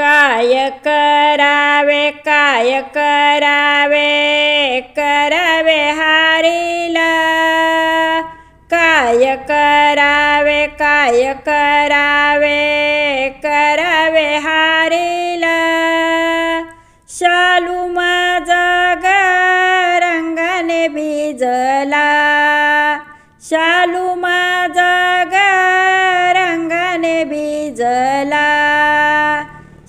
काय करावे काय करावे करावे हारिला. काय करावे काय करावे करावे हारिला. शालू माझा ग रंगाने भिजला. शालू माझा ग रंगाने भिजला.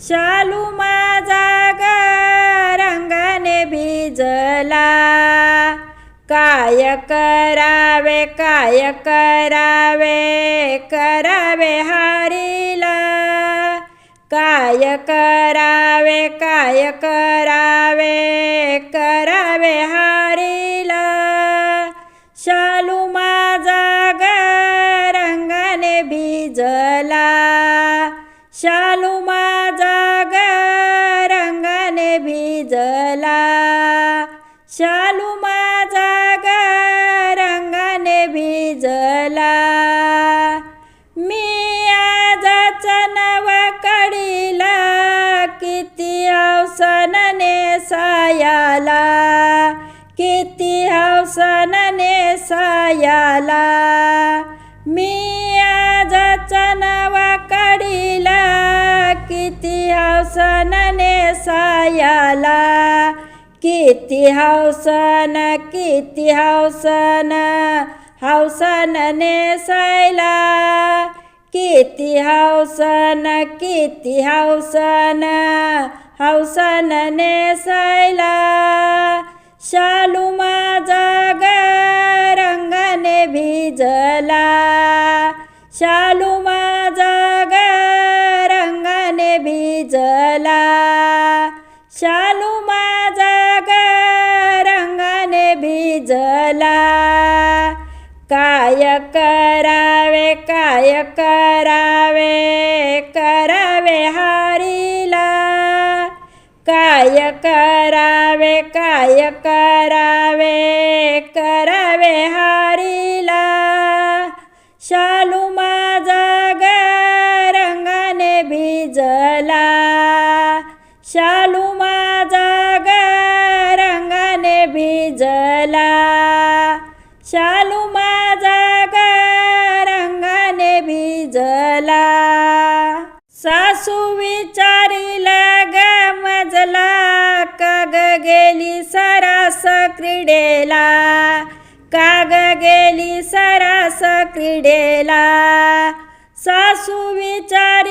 शालू माझा ग रंगाने भिजला. काय करावे काय करावे करावे हारिला. काय करावे काय करावे करावे हारिला. शालू माझा ग रंगाने भिजला. शालू मा शालू माझा ग रंगाने भिजला. मी आजाच नव कडीला किती अवसनने नेसायाला किती अवसनने सायाला. मी आजाच नव कडीला किती अवसनने नेसायाला किती हौसन किती हौसन हौसन नेसायला किती हौसन किती हौसन हौसन नेसायला शालू माझा ग रंगाने भिजला. शा काय करावे काय करावे करावे हारीला. काय करावे काय करावे करावे हारीला. शालू माझा ग रंगाने भिजला. शालू माझा ग रंगाने भिजला. शालू सासू विचारीला ग मजला काग गेली सरास क्रीडेला. काग गेली सरास क्रीडेला. सासू विचार